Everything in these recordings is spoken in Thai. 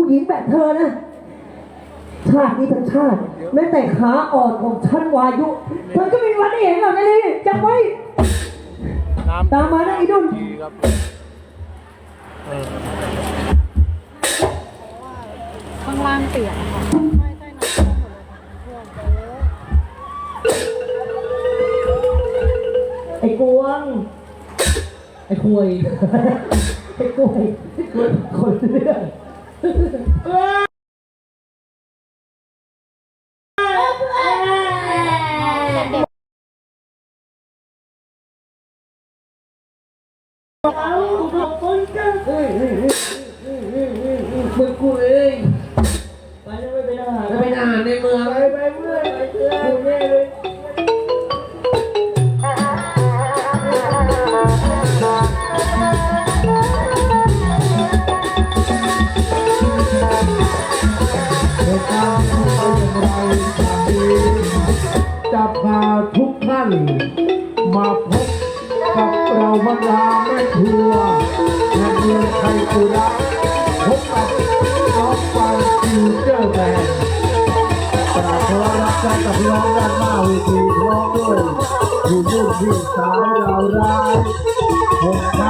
ผู้หญิงแบบเธอนะ ชาตินี้ทั้งชาติ แม้แต่ขาอ่อนของฉันวายุ เธอก็ไม่มีวันได้เห็นหรอกนะนี่จำไว้ น้ำตามมานะไอ้นุ่นดีครับเออข้างล่างเปียกอะค่ะไม่ใช่น้ำท่วมหมดเลยค่ะท่วมเยอะไอ้กวง ไอ้ควยไอ้กล้วยคนคนเรื่อง เอาขอบคุณจ้าเฮ้ยเฮ้ยเฮ้ยเฮ้ยเฮ้ยเฮ้ยเฮ้ยมึงกูเอ้ยไปแล้วไม่เป็นอาหารจะเป็นอาหารในเมืองไปไปเมื่อยไปเพื่อนกูแน่เลย มาพบกับเราบรรดาแม่ครัวแห่งเมืองไทยกุระพบกับน้องฟังฟิวเจอร์แบนด์กราบขอรับใจกับน้องด้านหน้าเวทีร้องด้วยอยู่ด้วยพี่สาวดาวร้ายหกทัพ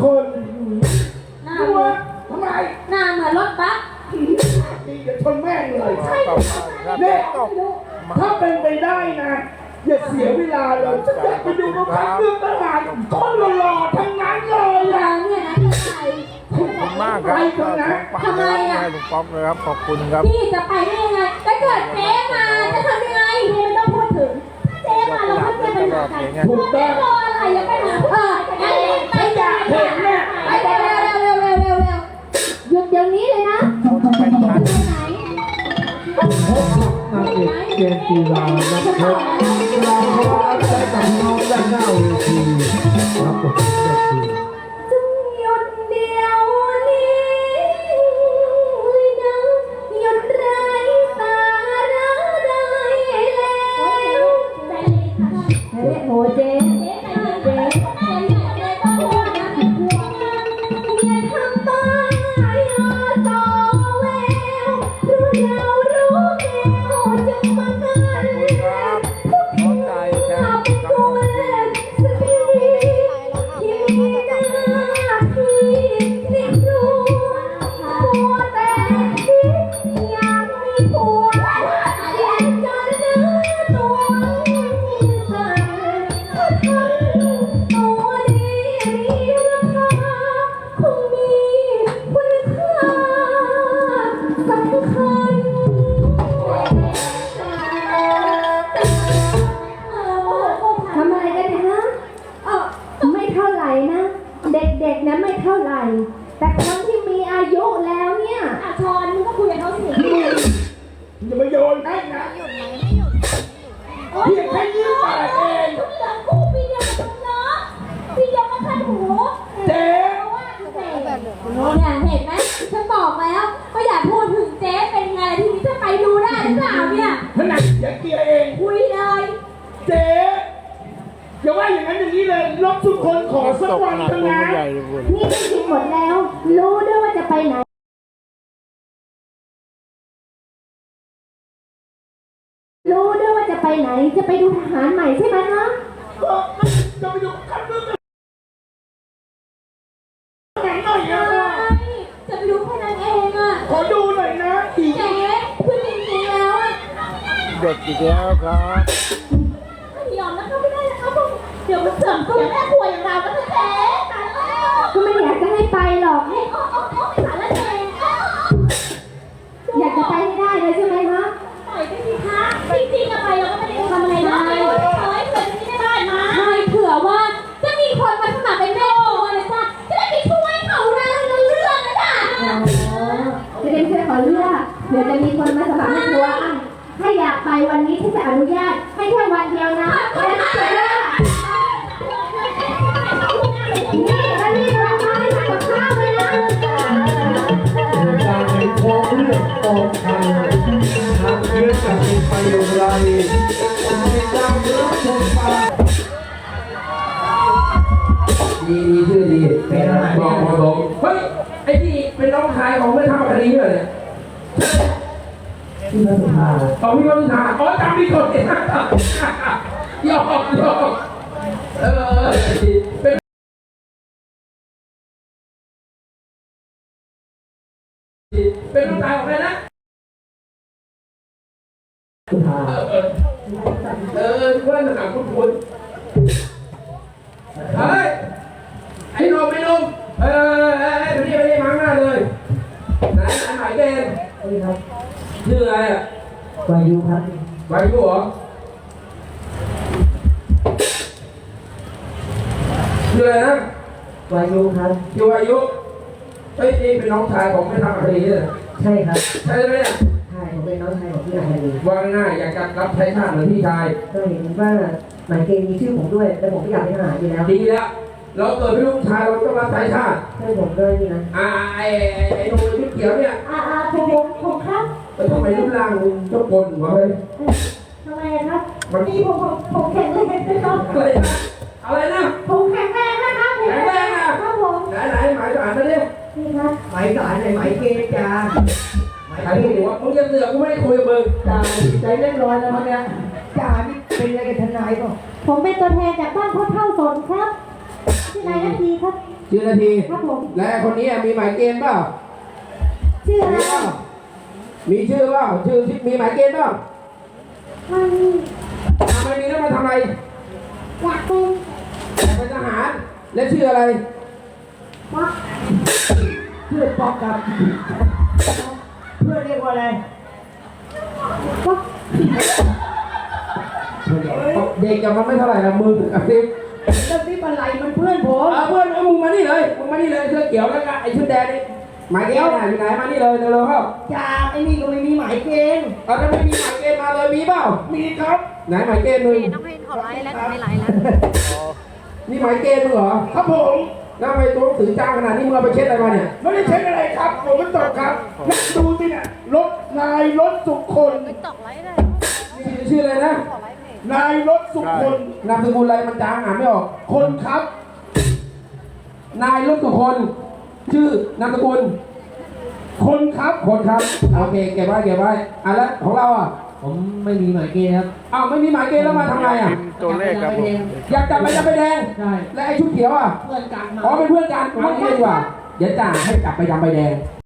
คนหน้าตัเหวมือนทำไมหน้าเหมือนรถบัสดีจะชนแม่งเลยมาตกครับเนี่ยตกถ้าเป็นไปได้นะ อย่าเสียเวลาเลยฉันอยากไปดูเขาคัดเลือกทหารคนหล่อๆทั้งนั้นเลยอย่าอะเนี่ยนะที่ไปขอบคุณมากครับก็ของปังนะครับให้ลุงป๊อกเลยครับขอบคุณครับ พี่จะไปได้ยังไงถ้าเกิดเจ๊มาจะทำยังไงพี่ไม่ต้องพูดถึง ถ้าเจ๊มาเราก็จะไปหากันถูกต้องรออะไรอย่าไปหาเอองั้นไปจ้ะ เห็นเนี่ยไปเร็วเร็วเร็วเร็วเร็วเร็วเร็วหยุดเดี๋ยวนี้เลยนะคนเป็นพันไปไหนพบกับนางเอกเจนจีรานักเพชรเราขอรับใจกับพี่น้องด้านหน้าเวทีรับบทเป็นแม่ เท่าไหร่นะ เด็กๆนะไม่เท่าไหร่ แต่คนที่มีอายุแล้วเนี่ยอาชอนมึงก็คุยกับเขาสิอย่ามาโยนให้นะเพียงแค่ยี่สิบแปดเองทุกอย่างคู่พี่เดียวกันเนาะพี่เดียวกันคันหูเจ๊เนี่ยเห็นไหม ขอสักตกวันหนักเถอะตัวนะใหญ่เลยคุณนี่ได้ยินหมดแล้ว รู้ด้วยว่าจะไปไหนรู้ด้วยว่าจะไปไหน จะไปดูทหารใหม่ใช่ไหมคะก็จะไปดูคันนึงไหนหน่อยใช่นะจะไปดูแค่นั้นเองอะขอดูหน่อยนะอีกเจ๊คือจริงๆแล้วอะ เด็กอีกแล้วครับ ดี๋ยวมันเสื่อมเสียแม่ครัวอย่างเรานะเจ๊ก็ไม่อยากจะให้ไปหรอกให้โอ้โอ้โอ้ไปสารเลวอยากจะไปให้ได้เลยใช่ไหมคะปล่อยไปสิคะจริงๆอะไปเราก็ไม่ได้ทำอะไรเลยเฮ้ยเผื่อจะไม่ได้มาไม่เผื่อว่าจะมีคนมาสมัครเป็นแม่ครัวเลยจ้ะจะได้ไปช่วยเขาเรื่องเรื่องนะจ๊ะจะได้ช่วยเขาเลือกเดี๋ยวจะมีคนมาสมัครแม่ครัวอะถ้าอยากไปวันนี้ที่จะอนุญาตให้แค่วันเดียวนะ อกทางทางเลือกจะเป็นไปอย่างไรติดตามรับชมกันดีดีชื่อดีเป็นอะไรบอกมาบอกเฮ้ย ไอ้ที่เป็นน้องชายของไม่ทำอะไรนี่เลยเนี่ยที่นักศึกษาอ๋อพี่วัฒนาอ๋อจำพี่คนเนี่ยยอกยอกเออ เออเป็นเป็นน้องชายของใครนะเออเออเพื่อนหนักคุณคุณเฮ้ยไอ้นมไอ้นมเออเออเออไปนี่ไปนี่มาข้งหน้าเลยไหนไหนหมายเกณฑ์นี่ครับชื่ออะไรอะวายุครับวายุเหรอชื่ออะไรนะวายุครับชื่อวายุ เฮ้ยนี่เป็นน้องชายของไม่ทำอะไรนี่เลย ใช่ครับ ใช่ไหมเนี่ยใช่ผมเป็นน้องชายของพี่นายเลยว่าง่ายๆอยากจะรับใช้ชาติเหมือนพี่ชาย ก็เห็นว่าหมายเกณฑ์มีชื่อผมด้วย แต่ผมก็อยากเป็นทหารอยู่แล้วดีแล้ว เราเกิดเป็นลูกชายเราต้องรับใช้ชาติ ใช่ผมก็นี่นะอ่าไอ้ไอ้ไอ้หนุ่มชุดเขียวเนี่ยอ่าอ่าผมผมผมครับมันทำไมรูปร่างมึงเจ้าคนวะเฮ้ยทำไมอะครับนี่ผมผมผมแข็งแรงนะครับอะไรนะอะไรนะผมแข็งแรงนะครับแข็งแรงอะครับผมไหนไหนหมายสารมาดินี่ ครับหมายสารในหมายเกณฑ์จ้าใครพูดว่ามึงจะเสือกกูไม่ได้คุยกับมึงจ่าใจเล่นร้อยแล้วมั้งเนี่ยจ่านี่เป็นอะไรกับทนายเปล่าผมเป็นตัวแทนจากบ้านพ่อเท่าสนครับชื่อนายนาทีครับ ชื่อนาที ครับผม และคนนี้มีหมายเกณฑ์เปล่า ชื่ออะไรมีเปล่ามีชื่อเปล่า ชื่อที่มีหมายเกณฑ์เปล่ามันทำไมมีแล้วมาทำอะไร อยากเป็นอยากเป็นทหาร และชื่ออะไรป๊อก เพื่อนปอกกับเพื่อนเรียกว่าอะไรป๊อกเด็กกับมันไม่เท่าไหร่ละมึงอะสิแล้วนี่อะไรมันเพื่อนผมเออเพื่อนเอามึงมานี่เลยมึงมานี่เลยเสื้อเขียวแล้วก็ไอ้ชุดแดงนี่หมายเกณฑ์ไหนอยู่ไหนมานี่เลยเร็วๆเข้าจ่าไอ้นี่ก็ไม่มีหมายเกณฑ์เอาถ้าไม่มีหมายเกณฑ์มาเลยมีเปล่ามีครับ ไหนหมายเกณฑ์มึงน้องเพนขอไลน์แล้วแต่ไม่ไลน์แล้วนี่หมายเกณฑ์มึงเหรอครับผม แล้วทำไมตัวหนังสือจ้างขนาดนี้มึงเอาไปเช็ดอะไรมาเนี่ย ไม่ได้เช็คอะไรครับผมไม่ตกครับดูสิเนี่ยรถนายรถสุคนตอกไลน์เลยชื่อชื่ออะไรนะขอไลน์เพจนายรถสุคนนามสกุลอะไรมันจางอ่านไม่ออก คนครับ นายรุ่นสุคน ชื่อนามสกุล คนครับ คนครับโอเคเก็บไว้เก็บไว้อะแล้วของเราอะผมไม่มีหมายเกณฑ์ครับอ้าวไม่มีหมายเกณฑ์แล้วมาทำไงอะ ตัวเลขครับผม อยากจับไปจับไปแดง ใช่ และไอ้ชุดเขียวอะ เพื่อนกันมา อ๋อเป็นเพื่อนกันมาที่นี่ดีกว่า เดี๋ยวจ่าให้จับไปดำใบแดง